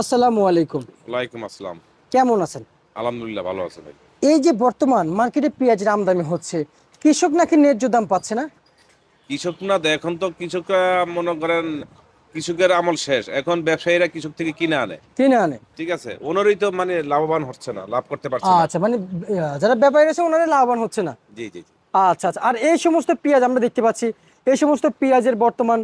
আসসালামু আলাইকুম। ওয়ালাইকুম আসসালাম। কেমন আছেন? আলহামদুলিল্লাহ ভালো আছে ভাই। এই যে বর্তমান মার্কেটে পেঁয়াজের আমদানি হচ্ছে কৃষক নাকি ন্যায্য দাম পাচ্ছে না? কৃষক না তো এখন তো কৃষকরা মনে করেন কৃষকের আমল শেষ। এখন ব্যবসায়ীরা কৃষক থেকে কিনে আনে। কিনে আনে। ঠিক আছে? ওনারই তো মানে লাভবান হচ্ছে না লাভ করতে পারছে না। আচ্ছা মানে যারা ব্যাপারী আছে ওনারা লাভবান হচ্ছে না? জি জি আচ্ছা আচ্ছা আর এই সমস্ত পেঁয়াজ আমরা দেখতে পাচ্ছি এই সমস্ত পেঁয়াজের বর্তমান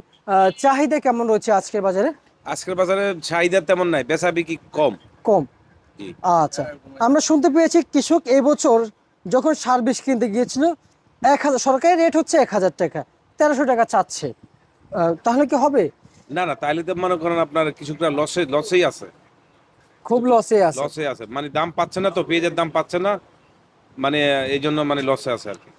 চাহিদা কেমন রয়েছে আজকের বাজারে? আজকের বাজারে চাহিদা তেমন নাই বেচা বিক্রি কম। কম। আচ্ছা আমরা শুনতে পেয়েছি কৃষক এবছর যখন সার বিষ কিনতে গিয়েছিল এক হাজার সরকারি রেট হচ্ছে এক হাজার টাকা তেরোশো টাকা চাচ্ছে। তাহলে কি হবে? না না তাহলে তো মনে করেন আপনার কৃষকরা লসে লসেই আছে। খুব লসে আছে। লসে আছে মানে দাম পাচ্ছে না তো পেঁয়াজের দাম পাচ্ছে না মানে এই জন্য মানে লসে আছে আর কি।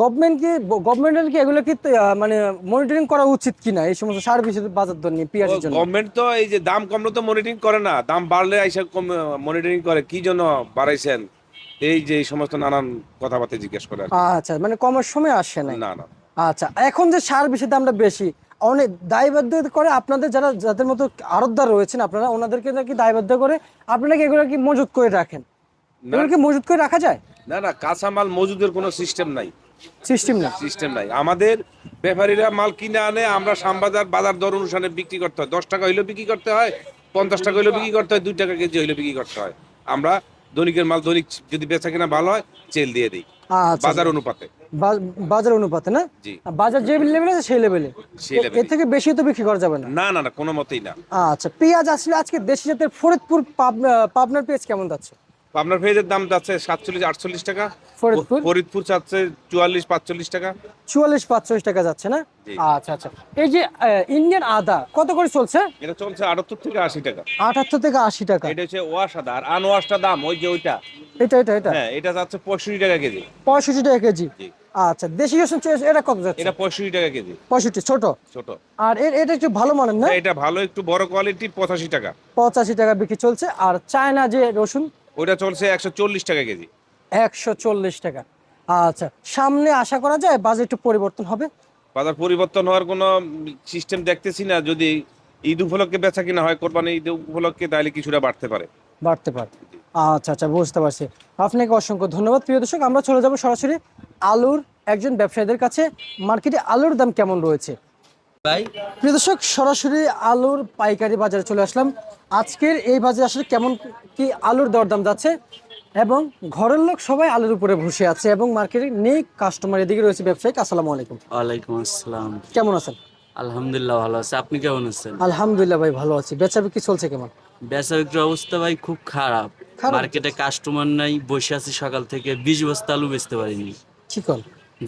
গভর্নমেন্ট কি গভর্নমেন্টের কি এগুলো কি মানে মনিটরিং করা উচিত কিনা? এই সমস্ত সার বিষয়ের বাজার দর নিয়ে পেঁয়াজের জন্য। গভর্নমেন্ট তো এই যে দাম কমলে তো মনিটরিং করে না। দাম বাড়লে আইসা মনিটরিং করে। কি জন্য বাড়াইছেন? এই যে এই সমস্ত নানান কথাবার্তা জিজ্ঞেস করে আচ্ছা মানে কমের সময় আসে না না না। আচ্ছা এখন যে সার বিষয়ের দামটা বেশি অনেক দায়বদ্ধ করে আপনাদের যারা যাদের মতো আড়তদার রয়েছেন আপনারা ওনাদেরকে নাকি দায়বদ্ধ করে আপনারা কি এগুলো কি মজুত করে রাখেন? এগুলো কি মজুত করে রাখা যায়? না না কাঁচামাল মজুদের কোনো সিস্টেম নাই। সিস্টেম না সিস্টেম নাই। আমাদের ব্যাপারীরা মাল কিনে আনে আমরা শ্যামবাজার বাজার দর অনুসারে বিক্রি করতে হয়। দশ টাকা হইলেও বিক্রি করতে হয় পঞ্চাশ টাকা হইলেও বিক্রি করতে হয় দুই টাকা কেজি হইলেও বিক্রি করতে হয়। আমরা দৈনিকের মাল দৈনিক যদি বেচা কিনা ভালো হয় চেল দিয়ে দিই। আচ্ছা বাজার অনুপাতে। বাজার অনুপাতে না? জি। বাজার যে লেভেলে আছে সেই লেভেলে এর থেকে বেশি তো বিক্রি করা যাবে না? না না না কোনো মতেই না। আচ্ছা পেঁয়াজ আসলে আজকে দেশি জাতের ফরিদপুর পাবনা- পাবনার পেঁয়াজ কেমন যাচ্ছে? আপনার পেঁয়াজের দাম যাচ্ছে সাতচল্লিশ আটচল্লিশ টাকা। ফরিদপুর? ফরিদপুর চাচ্ছে চুয়াল্লিশ পাঁচচল্লিশ টাকা। চুয়াল্লিশ পাঁচচল্লিশ টাকা যাচ্ছে না? আচ্ছা আচ্ছা। এই যে ইন্ডিয়ান আদা কত করে চলছে? এটা চলছে আটাত্তর থেকে আশি টাকা। আটাত্তর থেকে আশি টাকা। এটা হচ্ছে ওয়াশ আদা আর আনওয়াশটা দাম ওই যে ওইটা। এটা এটা এটা? হ্যাঁ এটা যাচ্ছে পঁয়ষট্টি টাকা কেজি। পঁয়ষট্টি টাকা কেজি? আচ্ছা দেশি রসুন এটা কত যাচ্ছে? এটা পঁয়ষট্টি টাকা কেজি। পঁয়ষট্টি ছোট? ছোট। আর এর এটা একটু ভালো মানের না? এটা ভালো একটু বড় কোয়ালিটি পঁচাশি টাকা। পঁচাশি টাকা বিক্রি চলছে। আর চায়না যে রসুন ওইটা চলছে একশো চল্লিশ টাকা কেজি। একশো চল্লিশ টাকা। আচ্ছা সামনে আশা করা যায় বাজেট একটু পরিবর্তন হবে? বাজার পরিবর্তন হওয়ার কোনো সিস্টেম দেখতেছি না। যদি ঈদ উপলক্ষে বেচা কিনা হয় কোরবানি ঈদ উপলক্ষে তাহলে কিছুটা বাড়তে পারে। বাড়তে পারে। আচ্ছা আচ্ছা বুঝতে পারছি। আপনাকে অসংখ্য ধন্যবাদ। প্রিয় দর্শক আমরা চলে যাব সরাসরি আলুর একজন ব্যবসায়ীদের কাছে। মার্কেটে আলুর দাম কেমন রয়েছে? ভাই। প্রিয় দর্শক সরাসরি আলুর পাইকারি বাজারে চলে আসলাম। আজকের এই বাজারে আসলে কেমন কি আলুর দরদাম যাচ্ছে এবং ঘরের লোক সবাই আলুর উপরে বসে আছে এবং মার্কেটে নেই কাস্টমার এদিকে রয়েছে ব্যবসায়িক। আসসালামু আলাইকুম। ওয়ালাইকুম আসসালাম। কেমন আছেন? আলহামদুলিল্লাহ ভালো আছে। আপনি কেমন আছেন? আলহামদুলিল্লাহ ভাই ভালো আছি। বেচা বিক্রি চলছে কেমন? বেচা বিক্রির অবস্থা ভাই খুব খারাপ? মার্কেটে কাস্টমার নাই বসে আছি সকাল থেকে। বিশ বস্তা আলু বেচতে পারিনি। চিকন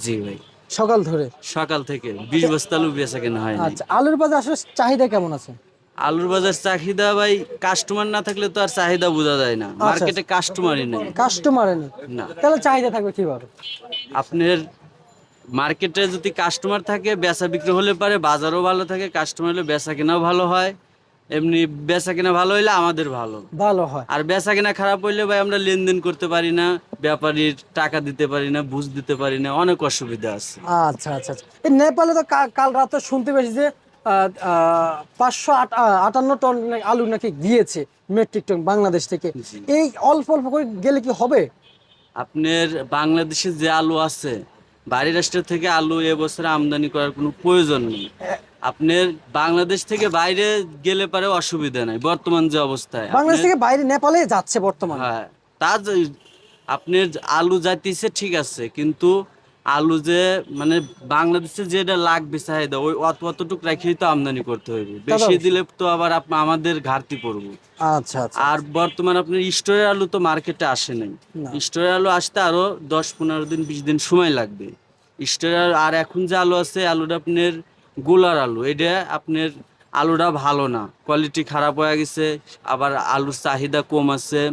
জি ভাই। সকাল ধরে? সকাল থেকে। বিশ বস্তা আলু বেচা কেনা হয় আচ্ছা আলুর বাজার আসলে চাহিদা কেমন আছে? আলুর বাজার চাহিদা ভাই কাস্টমার না থাকলে তো আর চাহিদা বোঝা যায় না। মার্কেটে কাস্টমারই নেই। কাস্টমার নেই। না। তাহলে চাহিদা থাকবে কীভাবে? আপনার মার্কেটে যদি কাস্টমার থাকে বেচা বিক্রি হলে পারে বাজারও ভালো থাকে কাস্টমার হলে বেচা কেনাও ভালো হয়। এমনি বেচা কেনা ভালো হইলে আমাদের ভালো। ভালো হয়। আর বেচা কেনা খারাপ হইলে ভাই আমরা লেনদেন করতে পারি না ব্যাপারীর টাকা দিতে পারি না বুঝ দিতে পারি না অনেক অসুবিধা আছে। আচ্ছা আচ্ছা আচ্ছা। এই নেপালে তো কাল রাতে শুনতে পেয়েছি যে পাঁচশো আট- আটান্ন টন আলু নাকি গিয়েছে মেট্রিক টন বাংলাদেশ থেকে। এই অল্প অল্প করে গেলে কি হবে? আপনার বাংলাদেশে যে আলু আছে বাইরের রাষ্ট্র থেকে আলু এবছরে আমদানি করার কোনো প্রয়োজন নেই। আপনার বাংলাদেশ থেকে বাইরে গেলে পারে অসুবিধা নাই বর্তমান যে অবস্থায়। বাংলাদেশ থেকে বাইরে নেপালে যাচ্ছে বর্তমানে। হ্যাঁ তা আপনি আলু যাইতেছে ঠিক আছে কিন্তু আলু যে মানে বাংলাদেশে যেটা লাগবে চাহিদা ওই অত অতটুক রেখেই তো আমদানি করতে হবে বেশি দিলে তো আবার আমাদের ঘাটতি পড়ব। আচ্ছা আচ্ছা আর বর্তমান আপনার স্টোরের আলু তো মার্কেটে আসে নাই। স্টোরের আলু আসতে আরও দশ পনেরো দিন বিশ দিন সময় লাগবে। স্টোরের আলু- আর এখন যে আলু আছে আলুটা আপনার গোলার আলু এটা আপনার আলুটা ভালো না। কোয়ালিটি খারাপ হয়ে গেছে আবার আলুর চাহিদা কম আছে।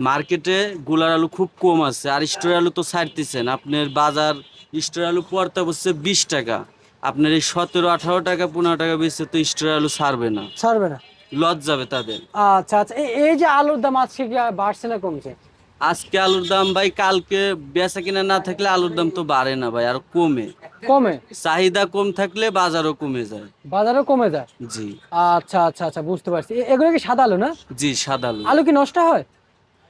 মার্কেটে গোলার আলু খুব কম আছে আর স্টোরের আলু তো ছাড়তেছেন আপনার বাজার স্টোরের আলু পড়তে বসছে বিশ টাকা। আপনার এই সতেরো আঠারো টাকা পনেরো টাকা বেচে তো স্টোর আলু ছাড়বে না। ছাড়বে না। লজ যাবে তাদের। আচ্ছা আচ্ছা এই- যে আলুর দাম আজকে বাড়ছে না কমছে? আজকে আলুর দাম ভাই কালকে বেচা কিনা না থাকলে আলুর দাম তো বাড়ে না ভাই আর কমে। কমে? চাহিদা কম থাকলে বাজারও কমে যায়। বাজারও কমে যায়? জি। আচ্ছা আচ্ছা আচ্ছা বুঝতে পারছি। এগুলো কি সাদা আলু না? জি সাদা আলু। আলু কি নষ্ট হয়?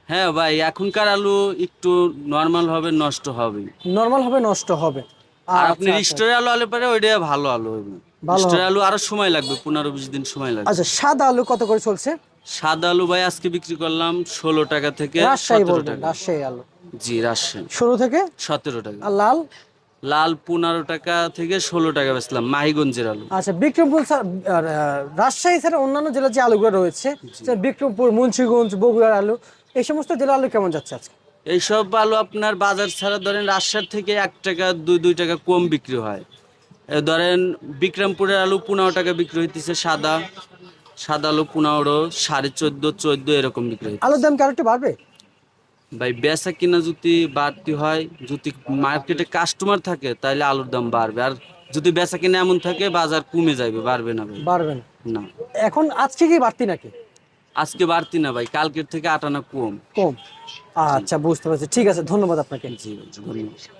হ্যাঁ ভাই এখনকার আলু একটু নর্মাল হবে নষ্ট হবে। নর্মাল হবে নষ্ট হবে। আর আপনি আপনার আচ্ছা। স্টোরে আলু আলু পারে ওইটা ভালো আলু হবে। ভালো স্টোরে আলু আরও সময় লাগবে পনেরো বিশ দিন সময় লাগবে। আচ্ছা সাদা আলু কত করে চলছে? সাদা আলু ভাই আজকে বিক্রি করলাম ষোলো টাকা থেকে রাজশাহী সতেরো বলবেন টাকা। রাজশাহী আলু। জি রাজশাহী। শুরু থেকে? সতেরো টাকা। আর লাল? লাল পনেরো টাকা থেকে ষোলো টাকা বেচলাম মাহিগঞ্জের আলু। আচ্ছা বিক্রমপুর স্যার আর, আহ, রাজশাহী ছাড়া অন্যান্য জেলার যে আলুগুলো রয়েছে বিক্রমপুর মুন্সিগঞ্জ বগুড়ার আলু এই সমস্ত জেলার আলু কেমন যাচ্ছে আজকে? এইসব আলু আপনার বাজার ছাড়া ধরেন রাজশাহী থেকে এক টাকা দুই দুই টাকা কম বিক্রি হয়। এ ধরেন বিক্রমপুরের আলু পনেরো টাকা বিক্রি হইতেছে সাদা। সাদা আলু পনেরো সাড়ে চোদ্দ চোদ্দ এরকম বিক্রি হইতেছে। আলুর দাম কি আরেকটু বাড়বে? ভাই বেচা কিনা যদি বাড়তি হয় যদি মার্কেটে কাস্টমার থাকে তাহলে আলুর দাম বাড়বে। আর যদি বেচা কিনা এমন থাকে বাজার কমে যাবে বাড়বে না ভাই। বাড়বে না। না। এখন আজকে কি বাড়তি নাকি? আজকে বাড়তি না ভাই কালকের থেকে আটানা কম। কম। আচ্ছা বুঝতে পারছি। ঠিক আছে ধন্যবাদ আপনাকে। জি ধন্যবাদ।